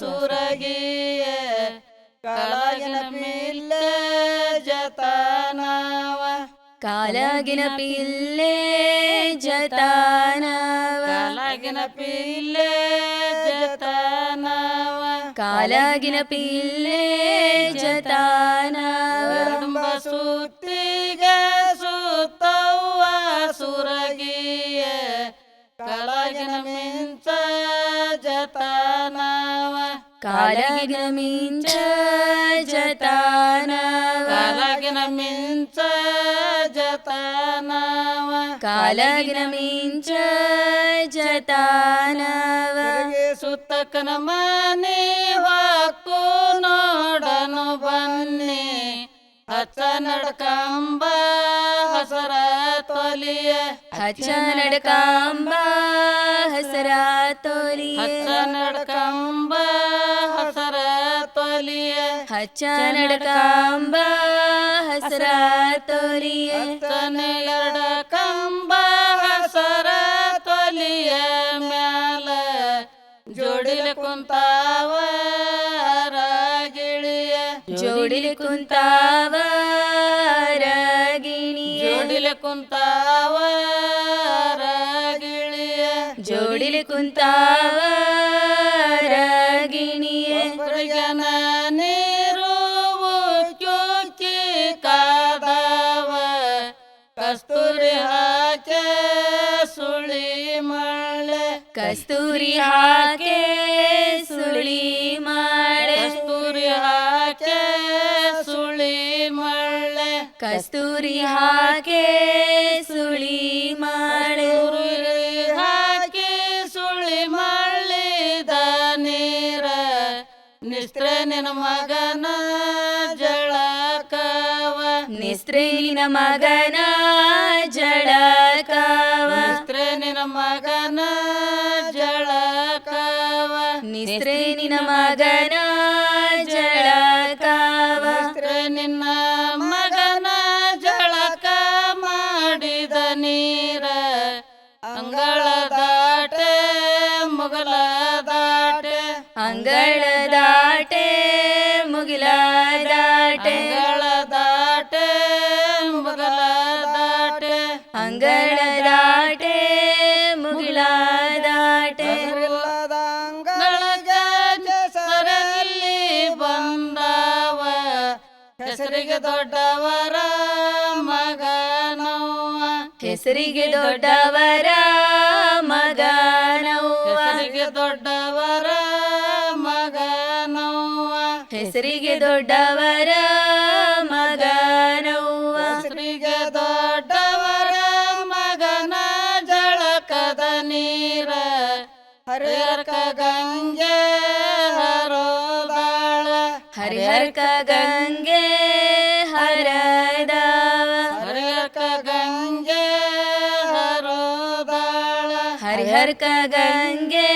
ಸುರಗಿಯ ಕಾಳಗಿನ ಪಿಲ್ಲೆ ಜತನವ ಕಾಲಗಿನ ಪಿಲ್ಲೆ ಜತನವ ಕಾಲಗಿನ ಪಿಲ್ಲೆ ಜತನವ ಕಾಲಗಿನ ಪಿಲ್ಲೆ ಜತನವ ಸುತ್ತ ಕಾಲಗಿನ ಮಿಂಚ ಜತಾನವ ಕಾಲಾಗಿನ ಮಿಂಚ ಜತನವ ಕಾಲಗಿನ ಮಿಂಚ ಜತಾನವ ಕರಗೆ ಹಚ್ಚ ನಡ್ಕಂಬ ಹಸರ ತೋಲಿಯ. ಹಚ್ಚ ನಡ್ಕಂಬ ಹಸರ ತೋಲಿಯ. ಹಚ್ಚ ನಡ್ಕಂಬ ಹಸರ ತೋಲಿಯ. ಹಚ್ಚ ನಡ್ಕಂಬ ಹಸರ ತೋಲಿಯ. ಹಚ್ಚನೆ ಕಂಬ ಹಸರ ತೋಲಿಯ ಮ್ಯಾಲ ಜೋಡಿಲ ಕುಂತಾವ. ಜೋಡಿಲಿ ಕುಂತಾವ ರಗಿಣಿಯ. ಜೋಡಿಲ ಕುಂತಾವ ರಾಗಿಣಿಯ. ಜೋಡಿಲಿ ಕುಂತಾವ ರಾಗಿಣಿಯ. ನೀರು ಚೋಚಿ ಕಾದವ. ಕಸ್ತೂರಿ ಹಾಕ ಸುಳಿ ಮಳೆ ಕಸ್ತೂರಿ ಹಾಕೆ ಸುಳಿ ಮಾಡೆ ಕಸ್ತೂರಿ ಹಾಕೆ ಸುಳಿ ಮಾಡೆ ಹಾಕೆ ಸುಳಿ ಮಾಡಿದ ನೀರ ನಿಸ್ತ್ರ ನಿನ ಮಗನ ಜಳಕವ. ನಿಸ್ತ್ರೇನಿನ ಮಗನ ಜಳಕವ. ನಿಸ್ತ್ರ ನಿನ ಮಗನ ಜಳಕವ. ನಿಸ್ತ್ರೇನಿನ ಮಗನ ಜಳಕವ. ದಾಟೆ ಅಂಗಳ ದಾಟೆ ಮುಗಲ ದಾಟೆ ಅಂಗಳ ದಾಟೆ ಮುಗಿಲ ದಾಟೆ ಹೆಸರಲ್ಲಿ ಬಂದವ ಹೆಸರಿಗೆ ದೊಡ್ಡವರ ಮಗನವ ಹೆಸರಿಗೆ ದೊಡ್ಡವರ ಮಗನವ ಹೆಸರಿಗೆ ದೊಡ್ಡವರ ಹೆಸರಿಗೆ ದೊಡ್ಡವರ ಮಗನವ್ವ. ಹೆಸರಿಗೆ ದೊಡ್ಡವರ ಮಗನ ಜಳಕದ ನೀರ ಹರಿಹರ್ಕ ಗಂಗೆ ಹರೋದಾಳ. ಹರಿಹರ್ಕ ಗಂಗೆ ಹರದವ ಹರಿಹರ್ಕ ಗಂಗೆ ಹರೋದಾಳ. ಹರಿಹರ್ಕ ಗಂಗೆ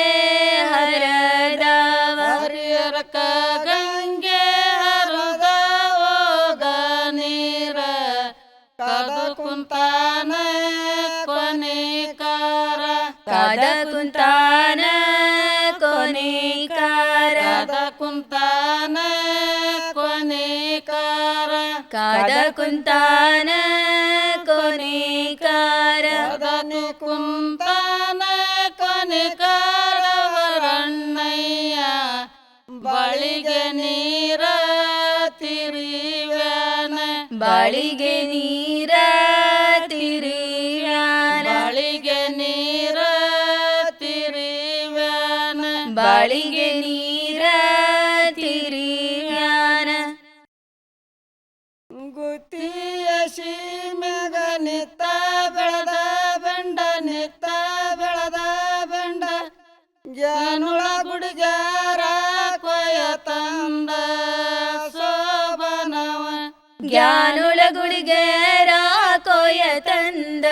ಕುಂತಾನ ಕೊನೆಕಾರ ಕದನಿ ಕುಂತಾನ ಕೊನೆಕಾರ ವರಣ್ಣಯ್ಯ ಬಳಿಗೆ ನೀರ ತಿರಿವ್ಯಾನ ಬಾಳಿಗೆ ನೀರ ತಿರಿಯಾನ ಬಳಿಗೆ ನೀರ ತಿರಿವ್ಯಾನ ಬಾಳಿಗೆ ಜ್ಞಾನುಳ ಗುಳಿಗೆ ರಾಕೋಯ ತಂದ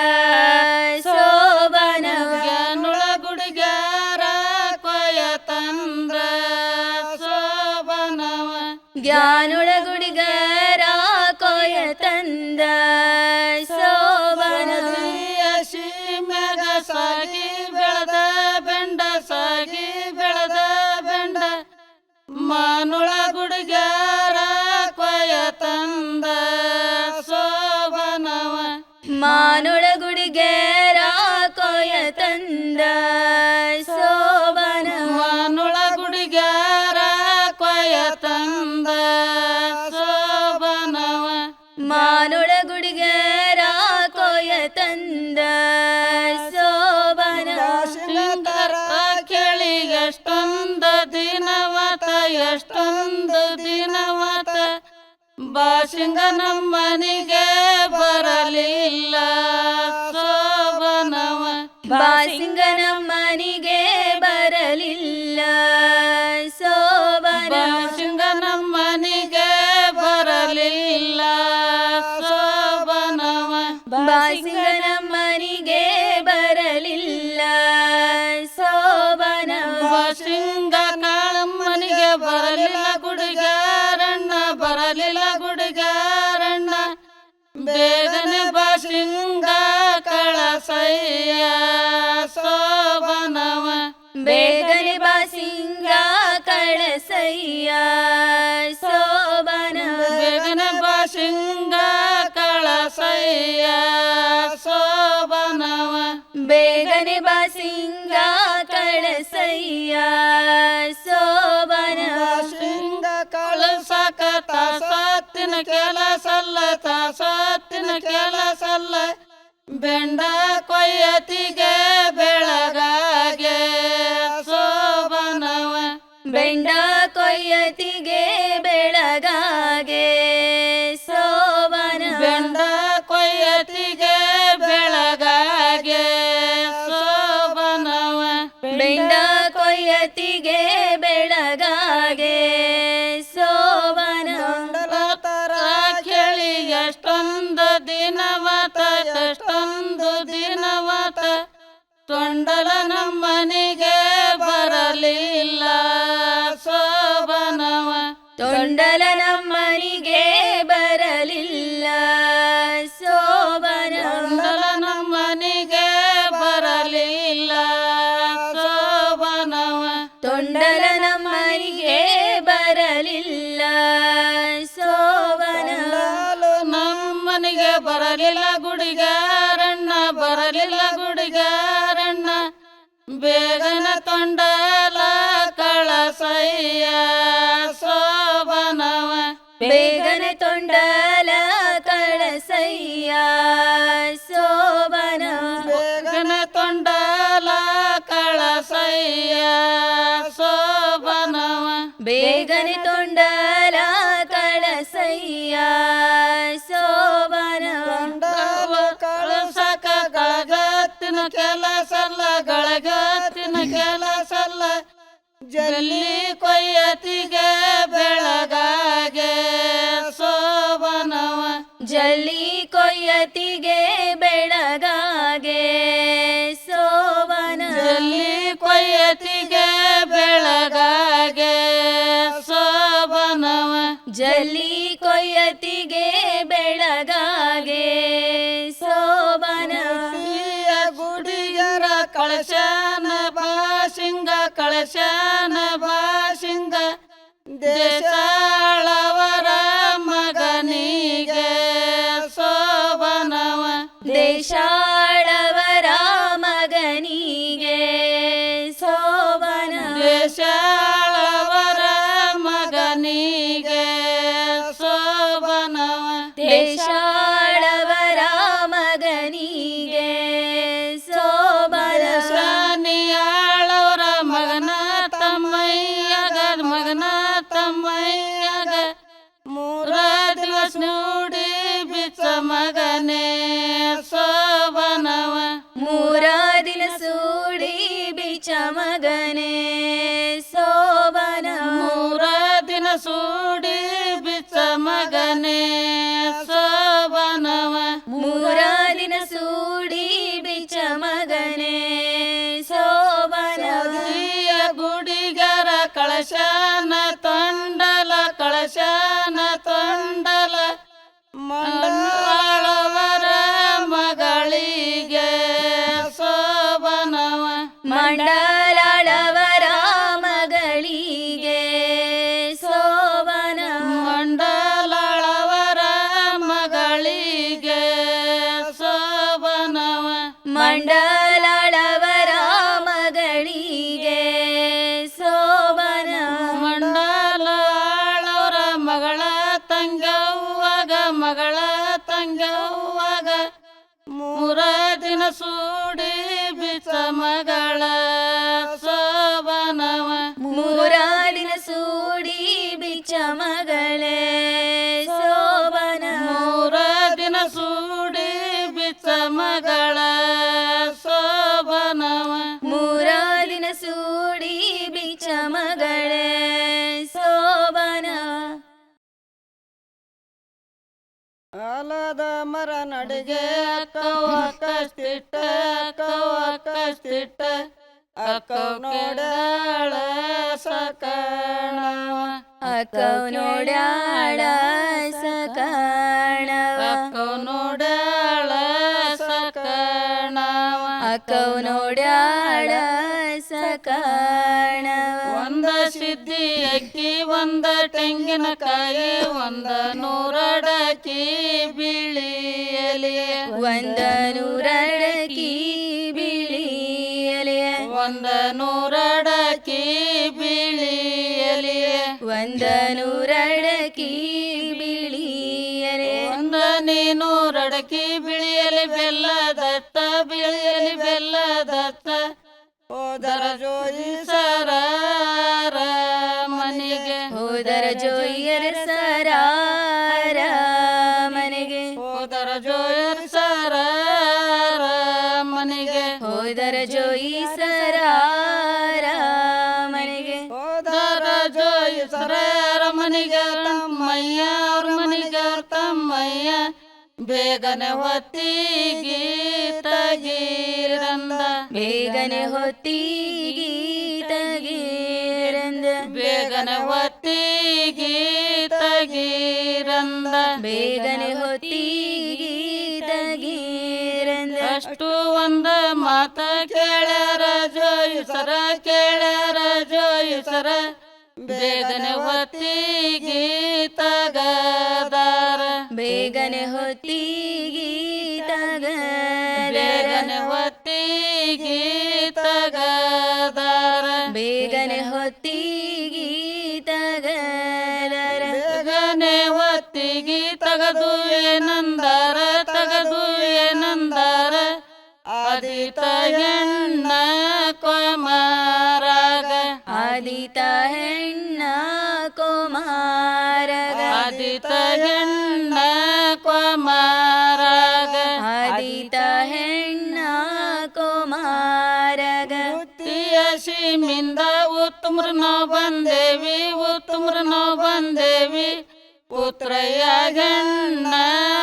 ಶೃಂಗಾರ ಕೇಳಿ ಎಷ್ಟೊಂದು ದಿನವತ ಎಷ್ಟೊಂದು ದಿನವತ. ಬಾಶಿಂಗ ನಮ್ಮನಿಗೆ ಬರಲಿಲ್ಲ ಸೋಬನವ. ಬಾಸಿಂಗ ನಮ್ಮನಿಗೆ ಬರಲಿಲ್ಲ ಕಳಸಯ್ಯ ಸೋಬನವ ಬೇಗನೆ ಬಾಸಿಂಗ ಕಳಸಯ್ಯ. ಸೋಬನ ಬೇಗನೆ ಬಾಸಿಂಗ ಕಳಸಯ್ಯ. ಸೋಬನವ ಬೇಗನೆ ಬಾಸಿಂಗ ಕಳಸಯ್ಯ. ಸೋಬನ ಬಾಸಿಂಗ ಕಳಸಕ ತಾಸತ್ತಿನ ಕೆಲಸಲ್ಲ ಕೆಲಸಲ್ಲ. ಬೆಂಡ ಕೊಯ್ಯತಿಗೆ ಬೆಳಗಾಗೆ ಸೋಬನವ. ಬೆಂಡ ಕೊಯ್ಯತಿಗೆ ಬೆಳಗಾಗೆ ಸೋಬನ ಬೆಂಡ ಕೊಯ್ಯತಿಗೆ ಬೆಳಗಾಗೆ ಸೋಬನವ. ಬೆಂಡ ಕೊಯ್ಯತಿಗೆ ಬೆಳಗಾಗೆ ತೊಂಡಲ ನಮ್ಮನಿಗೆ ಬೇಗನೆ ತೊಂಡಲ ಕಳಸಯ್ಯ ಸೋಬನ. ಬೇಗನೆ ತೊಂಡಲ ಕಳಸಯ್ಯ ಸೋಬನವ. ಬೇಗನೆ ತೊಂಡಲ ಕಳಸಯ್ಯ ಸೋಬನ ತೊಂಡಲ ಕಳಸಕ ಗಳಗತ್ತಿನ ಕೆಲಸಲ್ಲ ಗಳಗತ್ತಿನ ಕೆಲಸಲ್ಲ. ಜಲ್ಲಿ ಕೊಯ್ಯತಿಗೆ ಬೆಳಗಾಗೆ ಸೋಬನವ. ಜಲ್ಲಿ ಕೊಯ್ಯತಿಗೆ ಬೆಳಗಾಗೆ ಸೋಬನ ಜಲ್ಲಿ ಕೊಯ್ಯತಿಗೆ ಬೆಳಗಾಗೆ ಸೋಬನವ. ಜಲ್ಲಿ ಕೊಯ್ಯತಿಗೆ ಬೆಳಗಾಗೆ ಸೋಬನ ಗುಡಿಯರ ಕಳಶಾನ ಕಳಶಾನ ಭಾಷಿಂಗ ದೇಶಾಳವರ ಮಗನಿಗೆ ಸೋಬನವ. ದೇಶಾಳವರ ಸೋಬನವ ಮೂರ ದಿನ ಸೂಡಿ ಬಿಚ್ಚ ಮಗಳ ಆಲದ ಮರ ನಡಿಗೆ ಅಕ್ಕವ ಕಷ್ಟಿಟ್ಟ ಅಕ್ಕವ ಕಷ್ಟಿಟ್ಟ ಅಕ್ಕವ ನೋಡಾಳ ಸಕಣವ ಅಕ್ಕವ್ ನೋಡ್ಯಾಳ ಸಕಾಣವ ಒಂದ ತೆಂಗಿನಕಾಯಿ ಒಂದ ನೂರಡಕಿ ಬಿಳಿಯಲಿ. ಒಂದ ನೂರಡಕಿ ಬಿಳಿಯಲಿ. ಒಂದ ನೂರಡಕಿ ಬಿಳಿಯಲಿ. ಒಂದ ನೂರಡಕಿ ಬಿಳಿಯಲಿ. ಒಂದ ನೀನೂರಡಕಿ ಬಿಳಿಯಲಿ ಬೆಲ್ಲ ದತ್ತ ಬಿಳಿಯಲಿ ಬೆಲ್ಲ ದತ್ತ. ಹೋದರ ಜೋಯಿ ಹೋದರ ಜೋಯ್ಯರ ಸರಾರ ಮನೆಗೆ ಹೋದರ ಜೋಯರ್ ಸರ ಮನೆಗೆ ಹೋದರ ಜೋಯಿ ಸರಾರ ಮನೆಗೆ ಹೋದರ ಜೋಯಿ ಸರ ಮನೆಗೆ ತಮ್ಮಯ್ಯ ಅವ್ರ ಮನೆಗೆ ಅವ್ರ ತಮ್ಮಯ್ಯ ಬೇಗನೆ ಹೊತ್ತಿಗೆ ತಗೀರಂದ ಬೇಗನೆ ಹೊತ್ತಿಗಿ ಬೇಗನೆ ಅಷ್ಟು ಒಂದ ಮಾತ ಕೇಳ್ಯಾರ ಜೋಯಿಸರ ಕೇಳ್ಯಾರ ಜೋಯಿಸರ ಬೇಗನೆ ಹೊತ್ತಿಗೆ ತಗದಾರ. ಬೇಗನೆ ಹೊತ್ತಿಗಿ ತಗದರ. ಬೇಗನೆ ಹೊತ್ತಿಗೆ ತಗದಾರ. ಬೇಗನೆ ಹೊತ್ತಿಗಿ ಹೊತ್ತಿಗೆ ತಗದು ಏನಂದಾರ ತಗದು ಏನಂದಾರ ಆದಿತ ಹೆಣ್ಣ ಕೊಮಾರಾಗ ಆದಿತ ಹೆಣ್ಣ ಕುಮಾರಗ ಆದಿತ ಹೆಣ್ಣ ಕೊಮಾರಾಗ ಆದಿತ ಹೆಣ್ಣ ಕುಮಾರಗ ಉತ್ತಿಯ ಸೀಮಿಂದ ಉತ್ತಮ್ರ ನಾವು ಬಂದೇವಿ ಉತ್ತಮ್ರ ನಾವು ಬಂದೇವಿ ಪುತ್ರಯ್ಯ ಹೆಣ್ಣ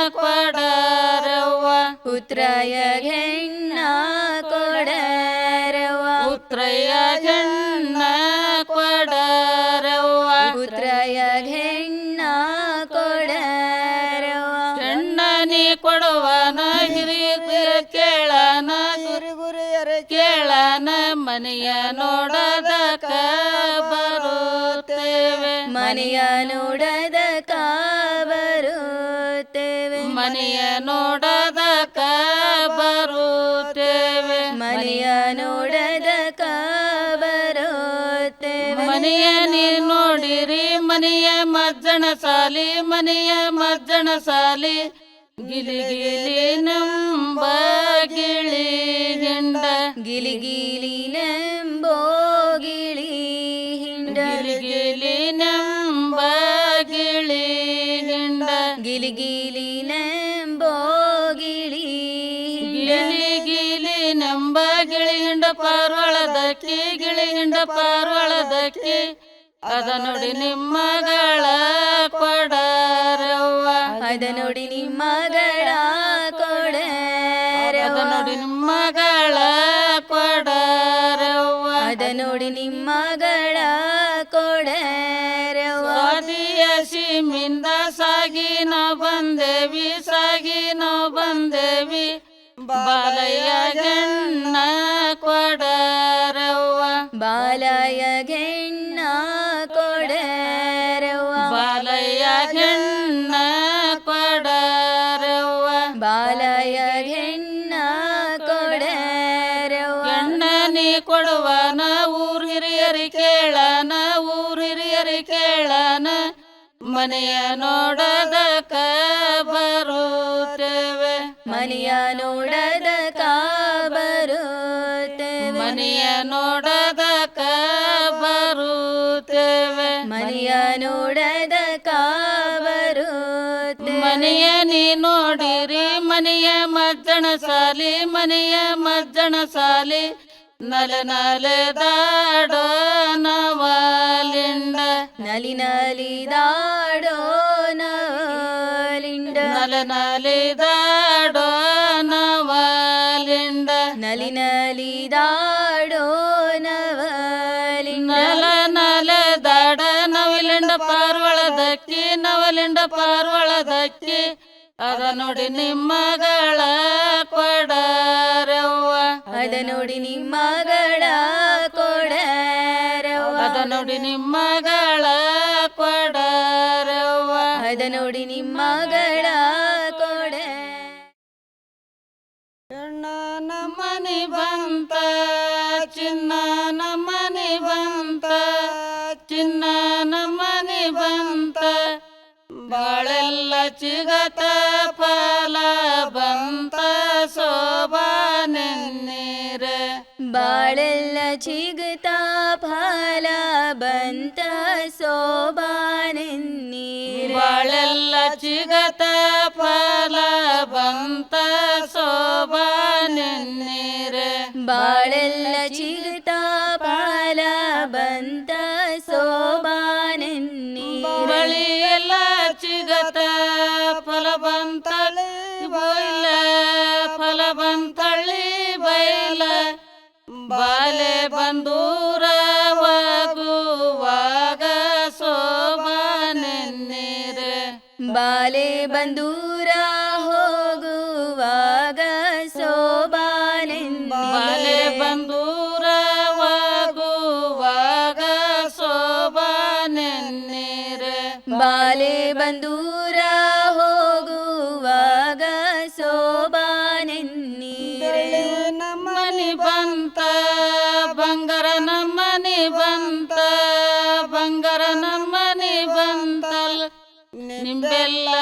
ಕೊಡರವ್ವ. ಪುತ್ರಯ ಹೆಣ್ಣ ಕೊಡರವ ಪುತ್ರಯ್ಯ ಹೆಣ್ಣ ಕೊಡರವ್ವ. ಪುತ್ರಯ ಹೆಣ್ಣ ಕೊಡರವ ಹೆಣ್ಣ ನೀ ಕೊಡುವನ ಹಿರಿಯರ ಕೇಳನ ಗುರಿ ಗುರಿಯರ ಕೇಳನ ಮನೆಯ ನೋಡದಕ ಬರುತ್ತೇವೆ. ಮನೆಯ ನೋಡದ ಬರುತ್ತೇವೆ ಮನೆಯ ನೋಡದಕ ಬರುತ್ತೇವೆ ಮನೆಯ ನೋಡದ ಬರುತ್ತೇವೆ ಮನೆಯ ನೀರು ನೋಡಿರಿ ಮನೆಯ ಮಜ್ಜನ ಸಾಲಿ ಮನೆಯ ಮಜ್ಜನ ಸಾಲಿ. ಗಿಲಿ ಗಿಲಿ ನಂಬ ಗಿಳಿ ಗಿಂಡ ಗಿಲಿ ಪಾರ್ವಳದಕ್ಕಿ ಅದ ನೋಡಿ ನಿಮ್ಮಗಳ ಕೊಡರವ್ವ. ಅದ ನೋಡಿ ನಿಮ್ಮಗಳ ಕೊಡರವ್ವ. ಅದ ನೋಡಿ ನಿಮ್ಮಗಳ ಕೊಡರವ್ವ. ಅದ ನೋಡಿ ನಿಮ್ಮಗಳ ಕೊಡರವ್ವ. ಸ್ವಾದಿಯ ಸಿಮಿಂದ ಸಾಗಿ ನಾವು ಬಂದೇವಿ ಸಾಗಿ ನಾವು ಬಂದೇವಿ. ಬಾಲಯ್ಯ ಗಣ್ಣ ಕೊಡರವ್ವ. ಬಾಲಯ ಗೆಣ್ಣ ಕೊಡರುವ ಬಾಲಯ್ಯ ಗೆಣ್ಣ ಕೊಡರವ್ವ. ಬಾಲಯ ಗೆಣ್ಣ ಕೊಡರುವ ಗಣ್ಣ ನೀ ಕೊಡುವನ ಊರ್ ಹಿರಿಯರಿ ಕೇಳನ ಊರ್ ಹಿರಿಯರಿ ಕೇಳನ ಮನೆಯ ನೋಡದಕ ಮನೆಯ ನೋಡದ ಬರುತ್ತೇವೆ. ಮನೆಯ ನೋಡದಕ ಬರುತ್ತೇವೆ. ಮನೆಯ ನೋಡದ ಬರುತ್ತೇವೆ ಮನೆಯ ನೀ ನೋಡಿರಿ ಮನೆಯ ಮಜ್ಜಣ ಸಾಲಿ ಮನೆಯ ಮಜ್ಜಣ ಸಾಲಿ ನಲ ನಲೆದಾಡೋ ನವಲಿಂಡ ನಲಿ ನಲಿದಾಡೋ ನಲಿಂಡ ನಲ ನಲಿದಾಡೋ ಪಾರ್ವಳದಕ್ಕಿ ಅದ ನೋಡಿ ನಿಮ್ಮಗಳ ಕೊಡರವ್ವ. ಅದ ನೋಡಿ ನಿಮ್ಮಗಳ ಕೊಡರವ್ವ. ಅದ ನೋಡಿ ನಿಮ್ಮಗಳ ಕೊಡರವ್ವ. ಅದ ನೋಡಿ ನಿಮ್ಮಗಳ ಬಾಳೆಲ್ಲ ಚಿಗತ ಫಲ ಬಂತ ಶೋಭಾ ನೆನ್ನೀರೆ ಬಾಳೆಲ್ಲ ಚಿಗತ ಫಲ ಬಂತ ಸೋಬಾನೆನ್ನೀರೆ. ಬಾಳೆಲ್ಲ ಚಿಗತ ಫಲ ಬಂತ ಶೋಭಾ ನೆನ್ನೀರೆ ಬಾಳೆಲ್ಲ ಚಿಗತ ಫಲ ಬಂತ ಚಿಗತ ಫಲವಂತಳಿ ಬೈಲ ಫಲವಂತಳಿ ಬೈಲ. ಬಾಲೆ ಬಂದೂರ ಹೋಗುವಾಗ ಶೋಭಾ ನೆನ್ನೀರೆ. ಬಾಲೆ ಬಂದೂರ ಹೋಗುವಾಗ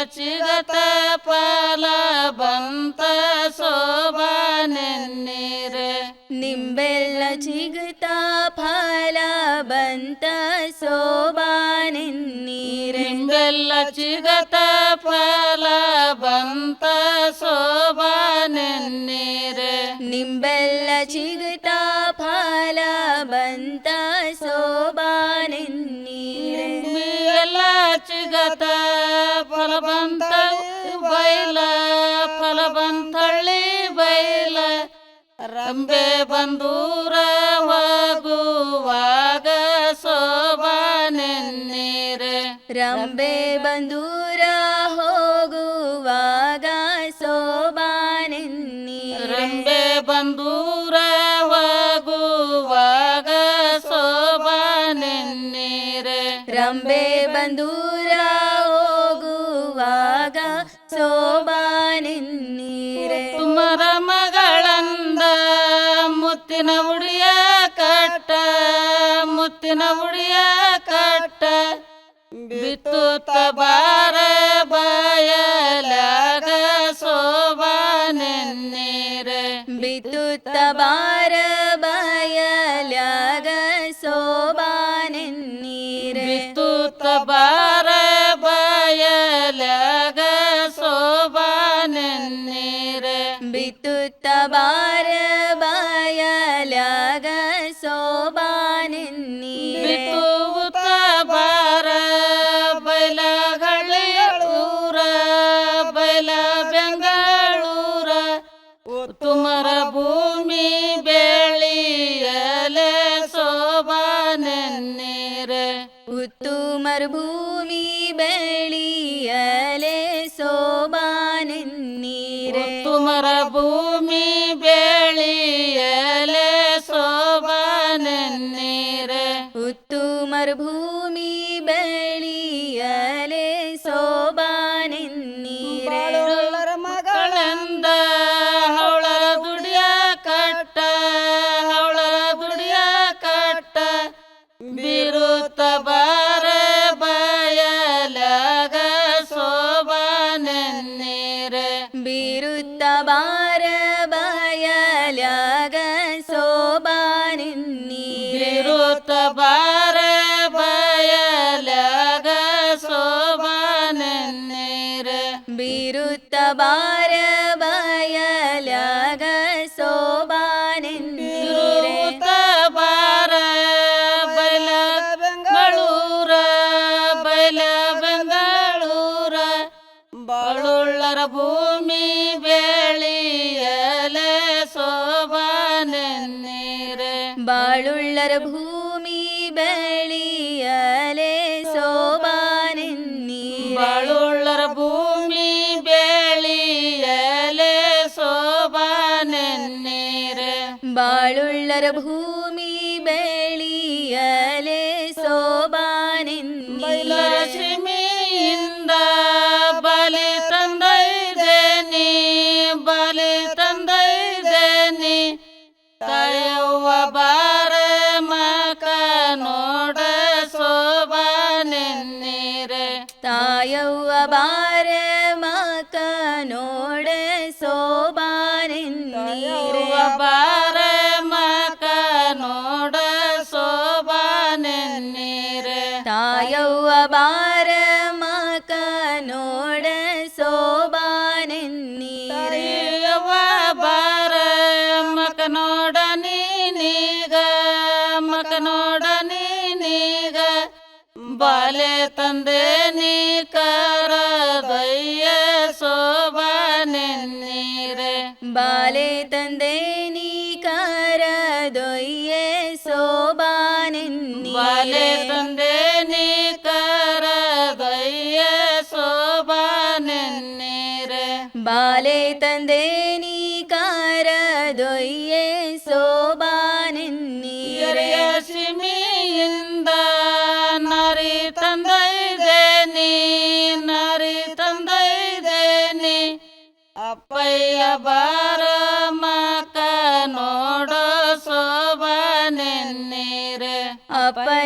ಚಿಗತ ಫಲ ಬಂತ ಶೋಭಾ ನೆನ್ನೀರೆ ನಿಂಬೆಲ್ಲ ಚಿಗತ ಫಲ ಬಂತ ಸೋಬಾನೆನ್ನೀರೆ. ನಿಂಬೆಲ್ಲ ಚಿಗತ ಫಲ ಬಂತ ಶೋಭಾ ನಿಂಬೆಲ್ಲ ಚಿಗುತ್ತಾ ಎಲ್ಲ ಚಿಗತ ಫಲ ಬಂತಳ್ಳಿ ಬೈಲ ಫಲ ಬಂತಳ್ಳಿ ಬೈಲ. ರಂಬೆ ಬಂದೂರ ಹೋಗುವಾಗ ಶೋಭಾ ನೆನ್ನೀರೆ ರಂಬೆ ಬಂದೂರ ಹೋಗುವಾಗ ಸೋಬಾನೆನ್ನೀರೆ ರಂಬೆ ಬಂದೂರ ಹೋಗುವಾಗ ಶೋಭಾ ನೆನ್ನೀರೆ ರಂಬೆ ಬಂದೂರ ಮುತ್ತಿನ ಉಡಿಯ ಕಟ್ಟ ಮುತ್ತಿನ ಉಡಿಯ ಕಟ್ಟ ಬಿತ್ತುತ್ತ ಬಾರ ಬಾಯಲಾಗ ಶೋಭಾ ನೆನ್ನೀರೆ ಬಿತ್ತುತ್ತ ಬಾರ ನೆನ್ನೀರೆ ಉತ್ತು ಮರುಭೂಮಿ ಬೆಳಿಯಲೆ കബാര ബയലക സോബാനെന്നീരെ കബാര ബല ബംഗളൂര ബല ബംഗളൂര ബളുള്ളര ഭൂമി വേളിയല സോബാനെന്നീരെ ബളുള്ളര ഭൂമി प्रभु ತಂದೆ ನೀ ಕರದಯ್ಯ ಸೋಬಾನೆನ್ನೀರೆ ಬಾಲೆ ತಂದೆ ನೀ ಕರದೊಯ್ಯೆ ಸೋಬಾನೆನ್ನೀರೆ ಬಾಲೆ ತಂದೆ ನೀ ಕರದಯ್ಯ ಸೋಬಾನೆನ್ನೀರೆ ಬಾಲೆ ತಂದೆ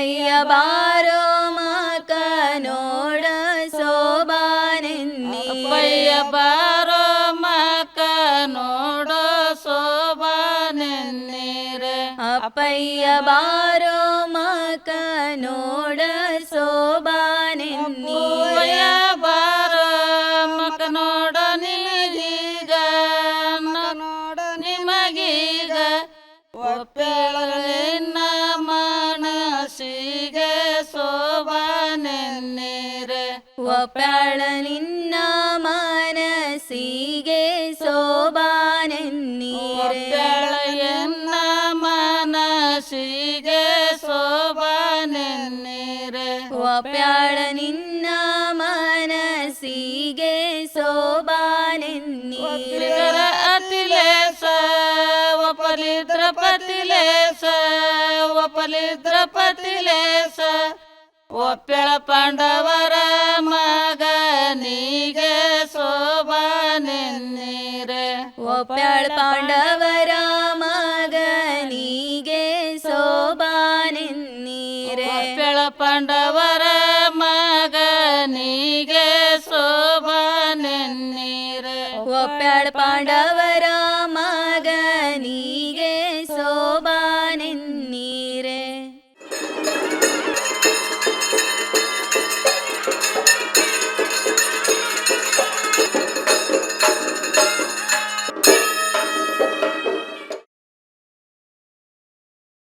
അപ്പയ്യബാരോ മകനോട് ശോഭാനെന്നി അപ്പയ്യബാരോ മകനോട് ശോഭാനെന്നീര് അപ്പയ്യബാരോ മകനോട് ശോഭാ ಒಪ್ಪಾಳ ನಿನ್ನ ಮನಸ್ಸಿಗೆ ಸೋಬಾನೆನ್ನೀರೆ ಒಪ್ಪೆಳೆಯನ್ನ ಮನಸ್ಸಿಗೆ ಸೋಬಾನೆನ್ನೀರೆ ಒಪ್ಪಾಳ ನಿನ್ನ ಮನಸ್ಸಿಗೆ ಸೋಬಾನೆನ್ನೀರೆ ಒಪ್ಪಲಿಗರ ಅತಿಲೇಸ ಒಪ್ಪಲಿದ್ರ ಪತಿಲೇಸ ಒಪ್ಪಲಿದ್ರ ಪತಿಲೇಸ ಒಪ್ಪೆಳ ಪಾಂಡವರ ಮಗನಿಗೆ ಸೋಬಾನೆನ್ನೀರೆ ಒಪ್ಪಾಳ ಪಾಂಡವರ ಮಗನಿಗೆ ಸೋಬಾನೆನ್ನೀರೆ ಒಪ್ಪೆಳ ಪಾಂಡವರ ಮಗನಿಗೆ ಶೋಭನೆನ್ನೀರೆ. ಒಪ್ಪಾಳ ಪಾಂಡವರ ಮಗನಿಗೆ